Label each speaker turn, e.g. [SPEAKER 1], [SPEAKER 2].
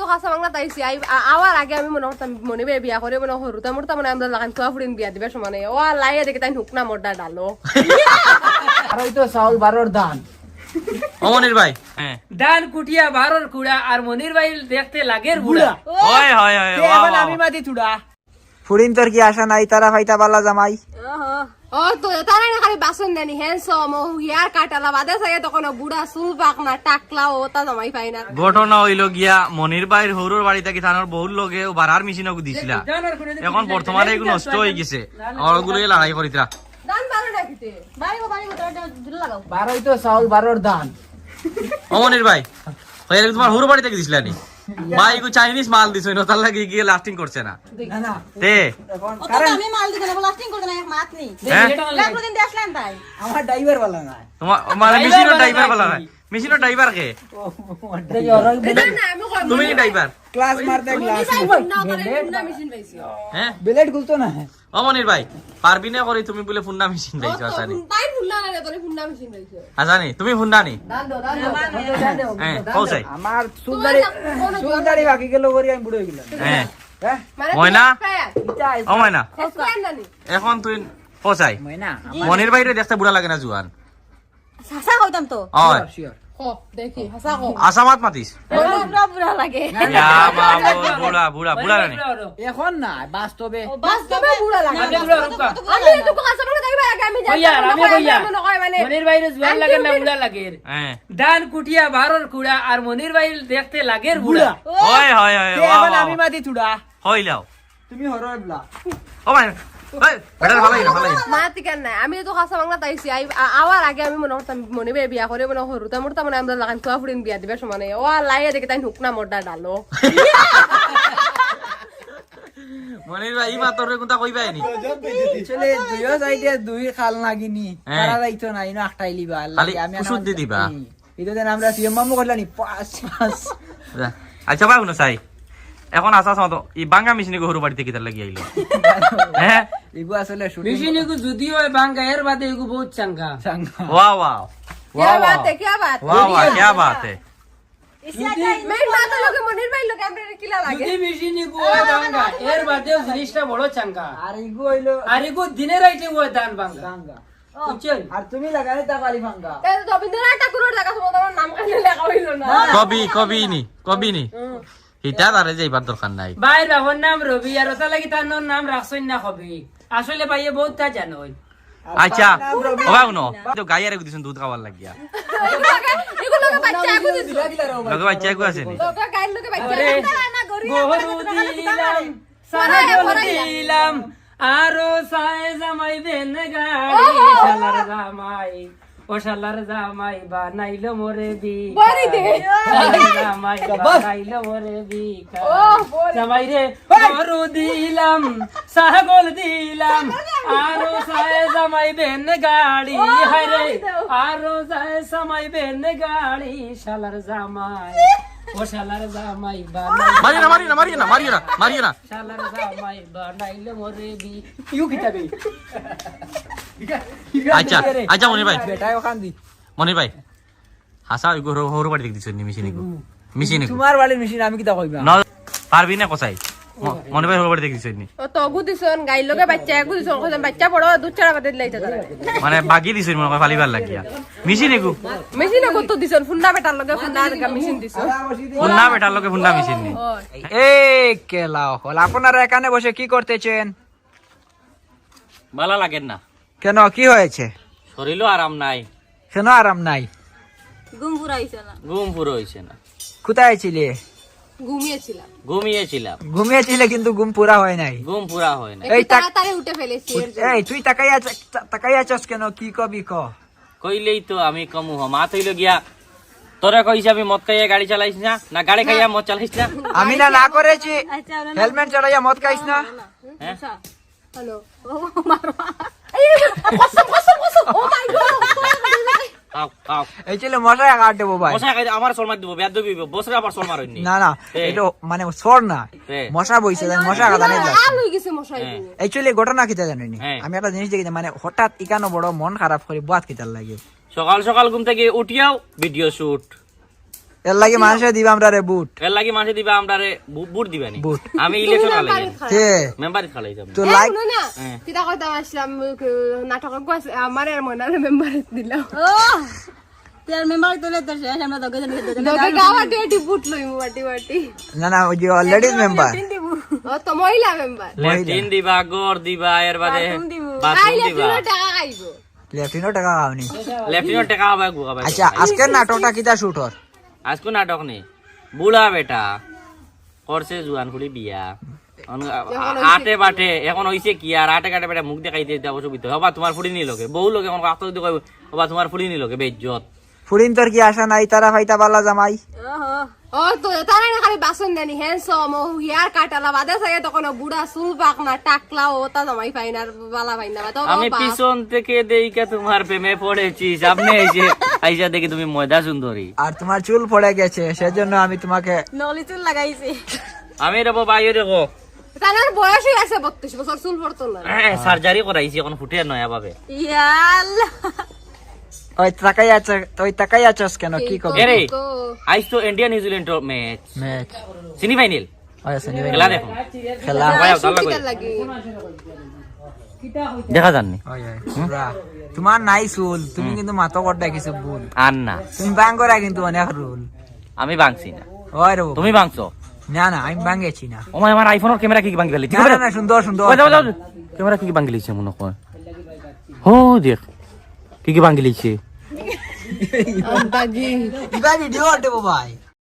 [SPEAKER 1] তো খাসা বাংলা তাইছি। আওয়ার আগে আমি মনে করতাম মনে বে বিয়া করে মনে হরুতা মরতা মানে আমরা লাগান তোয়া ফুরিন বিয়া দিবে সমানে। ও লাইয়া দেখে তাই হুকনা মোডা ডালো।
[SPEAKER 2] আর ওই তো চাউল বারোর ধান
[SPEAKER 3] অমনির ভাই। হ্যাঁ।
[SPEAKER 4] দান কুটিয়া বারোর কুড়া আর মনির ভাই দেখতে লাগের বুড়া
[SPEAKER 3] হয় হয় হয়
[SPEAKER 2] এখন আমি। মাতি তুড়া
[SPEAKER 5] ফুরিন তোর কি আশা নাই তারা ফাইতা পাল্লা জামাই।
[SPEAKER 1] ও তো তারা না খালি বাসন দেনি হ্যান্ডসম ও হিয়ার কাটালা বাদে থাকে তখন বুড়া চুল পাক না টাকলা ও তা জমাই পাই না।
[SPEAKER 3] ঘটনা হইল গিয়া মনির হরুর বাড়ি থেকে থানার বহুত লোকে বাড়ার মেশিনও দিছিলা। এখন বর্তমানে এগুলো নষ্ট হয়ে গেছে। ওগুলো লড়াই করিতরা
[SPEAKER 1] দান বারো নাকিতে বাড়িব বাড়িব তোরা লাগাও।
[SPEAKER 2] বারোই তো চাউল বারোর ধান
[SPEAKER 3] অমনির ভাই তোমার হরুর বাড়ি থেকে দিছিলা নি? ভাই এগুলো চাইনিজ মাল দিছ না তার লাগি গিয়ে লাস্টিং করছে না।
[SPEAKER 2] না না।
[SPEAKER 3] তে
[SPEAKER 2] এখন কারণ
[SPEAKER 6] আমি মাল দিতে না লাস্টিং করতে না মাত নেই।
[SPEAKER 3] হ্যাঁ?
[SPEAKER 6] দিন দিয়ে তাই।
[SPEAKER 2] আমার ড্রাইভার বলা না
[SPEAKER 3] তোমার মানে মেশিনের ড্রাইভার বলা হয় মেশিনের ড্রাইভার কে? তুমি কি ড্রাইভার
[SPEAKER 2] ক্লাস মারতে ক্লাস
[SPEAKER 1] না করে হুন্ডা মেশিন পাইছি।
[SPEAKER 3] হ্যাঁ
[SPEAKER 2] বেলেট গুলতো না
[SPEAKER 3] অমনির ভাই পারবি না করে তুমি বলে ফুন্না মেশিন পাইছো আসানি
[SPEAKER 1] তাই হুন্ডা না তোরে হুন্ডা মেশিন পাইছো।
[SPEAKER 3] আসানি তুমি ফুন্না নি? হ্যাঁ পৌঁছাই
[SPEAKER 2] আমার চুলদারি চুলদারি বাকি গেল। করি আমি বুড়ো হয়ে গেলাম
[SPEAKER 3] হ্যাঁ ময়না? ও ময়না এখন তুই পৌঁছাই
[SPEAKER 2] ময়না
[SPEAKER 3] মনির বাইরে দেখতে বুড়া লাগে না জুয়ান
[SPEAKER 6] সাসা কইতাম তো
[SPEAKER 3] হয়
[SPEAKER 1] দেখি হাসা কো
[SPEAKER 3] আসামাত মাতিস
[SPEAKER 6] পুরা পুরা লাগে
[SPEAKER 3] ইয়া বাবু বুড়া বুড়া বুড়া রানি
[SPEAKER 2] এখন না বাস্তবে
[SPEAKER 1] বাস্তবে বুড়া লাগে
[SPEAKER 4] আগে বুড়া রূপা।
[SPEAKER 1] আমি এটুকু কাঁচা বাংলা তাইবা আগে আমি জানি
[SPEAKER 4] কইয়া আমি কইয়া
[SPEAKER 1] মানে
[SPEAKER 4] মনির ভাইরে জুয়ান লাগে না বুড়া লাগে
[SPEAKER 3] হ্যাঁ
[SPEAKER 4] দান কুটিয়া বারোর কুড়া আর মনির ভাই দেখতে লাগের বুড়া
[SPEAKER 3] হয় হয় হয়
[SPEAKER 2] এখন আমি মাতি তুড়া
[SPEAKER 3] হইলাও
[SPEAKER 2] তুমি হরয়
[SPEAKER 3] ও মানে না না।
[SPEAKER 1] আমি তো খাসা বাংলা তাইছি। আওয়ার আগে আমি মনে করতাম মনে বিয়া করে মনে মানে আমরা লাগান তোয়া ফুরিন বিয়া দিবে সমানে। ও লাইয়া দেখে তাই হুকনা মোডা ডালো।
[SPEAKER 3] মনির ভাই ই মাতর কোনটা কইবাই নি?
[SPEAKER 2] চলে দুইও সাইডে দুই খাল নাগিনি।
[SPEAKER 3] হ্যাঁ।
[SPEAKER 2] তারা রাইতো না ইনো লিবা।
[SPEAKER 3] খালি ওষুধ দি দিবা।
[SPEAKER 2] এটা দেন আমরা সিএম মামু করলানি পাঁচ পাঁচ।
[SPEAKER 3] আচ্ছা ভাই শুনো চাই। এখন আসা মতো ই বাঙ্গা মেশিনে গরু বাড়িতে কিতার লাগি আইলো হ্যাঁ
[SPEAKER 2] এগু আসলে শুটিং
[SPEAKER 4] মেশিন এগু যদিও বাঙ্গা এর বাদে এগু বহুত চাঙ্গা
[SPEAKER 2] চাঙ্গা
[SPEAKER 3] वाह वाह
[SPEAKER 1] क्या बात है क्या बात
[SPEAKER 3] वाह वाह क्या बात है
[SPEAKER 1] মেন মাথা লোকে মনির ভাই লোকে আমরা কিলা লাগে
[SPEAKER 4] যদি মেশিন এগু হয় বাঙ্গা এর বাদেও জিনিসটা বড় চাঙ্গা
[SPEAKER 2] আর এগু হইলো
[SPEAKER 4] আর এগু দিনের রাইতে হয় দান বাঙ্গা
[SPEAKER 2] চাঙ্গা
[SPEAKER 4] বুঝছেন
[SPEAKER 2] আর তুমি লাগালে তা কালি ভাঙ্গা
[SPEAKER 1] এই রবীন্দ্রনাথ ঠাকুরের জায়গা তোমার আমার নাম কানে লেখা হইল না
[SPEAKER 3] কবি কবি নি কবি নি হিটা তারে যাইবার দরকার নাই।
[SPEAKER 4] ভাই বাবার নাম রবি আর ওটা লাগি তার নাম রাখছেন না হবে আসলে ভাইয়ে বহুত তা জানো
[SPEAKER 3] আচ্ছা ও ভাই শুনো তো গাইয়ারে দিছুন দুধ খাবার লাগিয়া।
[SPEAKER 1] এগুলোকে বাচ্চা আগু দিছো
[SPEAKER 3] লগে বাচ্চা কো আছে নি?
[SPEAKER 1] লোকে গাইল লোকে বাচ্চা
[SPEAKER 4] আরে গরু দিলাম সাগর দিলাম আরও সায় জামাই বেন গাড়ি শালার জামাই। ও শালার জামাই বানাইলো মোরে বি
[SPEAKER 1] বাড়ি দে
[SPEAKER 4] জামাই বানাইলো মোরে বি জামাই রে গরু দিলাম ছাগল দিলাম আরও সায় জামাই বেন গাড়ি হারে আরও সায় জামাই বেন গাড়ি শালার জামাই ও শালার জামাই বানাই
[SPEAKER 3] মারি না মারি না মারি না মারি না মারি না
[SPEAKER 4] শালার জামাই বানাইলো মোরে বি ইউ কিতাবে
[SPEAKER 3] আচ্ছা আচ্ছা মনির ভাই মনির ভাই হাসা ওই গরু বাড়ি দেখি দিছুন নি মেশিনে মেশিনে
[SPEAKER 2] তোমার বাড়ির মেশিন আমি কিতা কইবা
[SPEAKER 3] ন পারবি না কসাই ভাই গরু বাড়ি দেখি দিছুন নি
[SPEAKER 1] ও তো আগু দিছন গাইল লোকে বাচ্চা আগু দিছন কইছেন বাচ্চা বড় দুধ ছাড়া বাদে লাইতে তারা
[SPEAKER 3] মানে বাকি দিছুন মনে হয় ফালিবার লাগিয়া। মেশিনে গো
[SPEAKER 1] মেশিন আগু তো দিছন ফুন্ডা বেটার লগে ফুন্ডা আর মেশিন দিছন।
[SPEAKER 3] ফুন্না বেটার লগে ফুন্না মেশিন নি।
[SPEAKER 5] এই কেলা হল আপনারা এখানে বসে কি করতেছেন?
[SPEAKER 3] ভালো লাগেন না।
[SPEAKER 5] কেন কি হয়েছে?
[SPEAKER 3] শরীরও আরাম নাই।
[SPEAKER 5] কেন আরাম নাই?
[SPEAKER 6] ঘুম পুরা হইছে না।
[SPEAKER 3] ঘুম পুরো হইছে না।
[SPEAKER 5] কোথায় ছিলে?
[SPEAKER 1] ঘুমিয়েছিলাম
[SPEAKER 3] ঘুমিয়েছিলাম
[SPEAKER 5] ঘুমিয়েছিলে কিন্তু ঘুম পুরা হয় নাই
[SPEAKER 3] ঘুম পুরা হয় না
[SPEAKER 5] এই
[SPEAKER 1] তাড়াতাড়ি উঠে ফেলেছি
[SPEAKER 5] এই তুই তাকাই আছ- তাকাই আছস কেন কি কবি ক
[SPEAKER 3] কইলেই তো আমি কমু হ মা তৈল গিয়া তোরা কইছে আমি মদ খাইয়া গাড়ি চালাইছ না না গাড়ি খাইয়া মদ চালাইছ না
[SPEAKER 5] আমি না না করেছি
[SPEAKER 6] আচ্ছা
[SPEAKER 5] হেলমেট চড়াইয়া মদ খাইস না
[SPEAKER 3] হ্যাঁ
[SPEAKER 1] হ্যালো এই
[SPEAKER 3] আও আও
[SPEAKER 5] এই ছিল মশাই কাট দেবো ভাই।
[SPEAKER 3] মশা খাই আমার সলমার দিব বেদ দিবি বসরে আবার সলমার হইনি
[SPEAKER 5] না না
[SPEAKER 3] এই।
[SPEAKER 5] এটা মানে সর না। মশা বইছে জানি মশা কাদা নেই
[SPEAKER 1] আল গেছে মশাই।
[SPEAKER 5] অ্যাকচুয়ালি ঘটনা কিতা জানি
[SPEAKER 3] হ্যাঁ।
[SPEAKER 5] আমি একটা জিনিস দেখি মানে হঠাৎ ইকানো বড় মন খারাপ করে বাদ কিতার লাগে।
[SPEAKER 3] সকাল সকাল ঘুম থেকে উঠিয়াও ভিডিও শুট
[SPEAKER 5] এর লাগে মানুষে দিবা আমরা রে বুট।
[SPEAKER 3] এর লাগি মানুষ দিবা আমরা রে বুট দিবানি
[SPEAKER 5] বুট।
[SPEAKER 3] আমি ইলেকশন আলাই
[SPEAKER 5] কে?
[SPEAKER 3] মেম্বার খালাই যাব।
[SPEAKER 5] তো লাইক
[SPEAKER 1] না
[SPEAKER 3] হ্যাঁ।
[SPEAKER 1] আসলাম নাটক গাছ আমার আর মনার মেম্বার দিলাম
[SPEAKER 6] ও তোর মেম্বার তোলে তোর শেষ আমরা দগে
[SPEAKER 1] গাওয়া টেটি বুট লই বাটি বাটি
[SPEAKER 5] না না ওই যে লেডিস মেম্বার
[SPEAKER 1] ও তো মহিলা মেম্বার
[SPEAKER 3] লেফটিন দিবা দিবা এর বাদে বাথরুম দিবা।
[SPEAKER 1] টাকা খাইবো
[SPEAKER 5] টাকা খাওনি।
[SPEAKER 3] টাকা
[SPEAKER 5] আচ্ছা আজকের নাটকটা কিটা শুট হর
[SPEAKER 3] আজকে নাটক নেই। বুড়া বেটা করছে জুয়ান খুলি বিয়া। আটে বাটে এখন হইছে কি? আর আটে কাটে বেটা মুখ দেখাই দিয়ে দেওয়া সুবিধা হবা তোমার ফুড়ি নিলকে বহু লোকে এখন আত্মহত্যা করবে হবা তোমার ফুড়ি নিলকে বেজ্জত।
[SPEAKER 5] ফুরিন তোর কি আশা নাই? তারা ফাইতা পাল্লা জামাই।
[SPEAKER 1] ও তো তারা না খালি বাসন দেনি হ্যান্ডসম ও হিয়ার কাটালা বাদে থাকে তখন বুড়া চুল পাক না টাকলা ও তা জমাই পাই না বালা না
[SPEAKER 3] আমি পিছন থেকে দেইকা তোমার প্রেমে পড়েছি সামনে এসে আইসা দেখি তুমি ময়দা সুন্দরী।
[SPEAKER 5] আর তোমার চুল পড়ে গেছে সেজন্য আমি তোমাকে
[SPEAKER 6] নলি চুল লাগাইছে।
[SPEAKER 3] আমি রেবো বাইরে রেবো
[SPEAKER 1] তার বয়স হয়ে গেছে বত্রিশ বছর চুল পড়তো না।
[SPEAKER 3] সার্জারি করাইছি এখন ফুটে নয়া ভাবে।
[SPEAKER 6] ইয়াল্লা
[SPEAKER 5] ওই তাকাই আছে ওই তাকাই আছস কেন কি কব
[SPEAKER 3] এরে
[SPEAKER 1] তো
[SPEAKER 3] আইস তো India New Zealand
[SPEAKER 5] match
[SPEAKER 3] match semi
[SPEAKER 5] final ওই নিবে
[SPEAKER 3] খেলা দেখো
[SPEAKER 5] খেলা
[SPEAKER 3] ভাই
[SPEAKER 1] কিতার লাগি
[SPEAKER 3] দেখা জাননি।
[SPEAKER 5] তোমার নাই চুল তুমি কিন্তু মাথা করতে কিছু ভুল
[SPEAKER 3] আর না
[SPEAKER 5] তুমি বাং করা কিন্তু অনেক রুল
[SPEAKER 3] আমি ভাঙছি না
[SPEAKER 5] ওই রে
[SPEAKER 3] তুমি ভাঙছো
[SPEAKER 5] না না আমি ভাঙেছি না
[SPEAKER 3] ও আমার আইফোনের ক্যামেরা কি কি ভাঙি ফেলি
[SPEAKER 5] না না, সুন্দর সুন্দর
[SPEAKER 3] ক্যামেরা কি কি ভাঙি লিছে মনে কয় হো দেখ কি কি ভাঙি
[SPEAKER 5] উঠে ভাই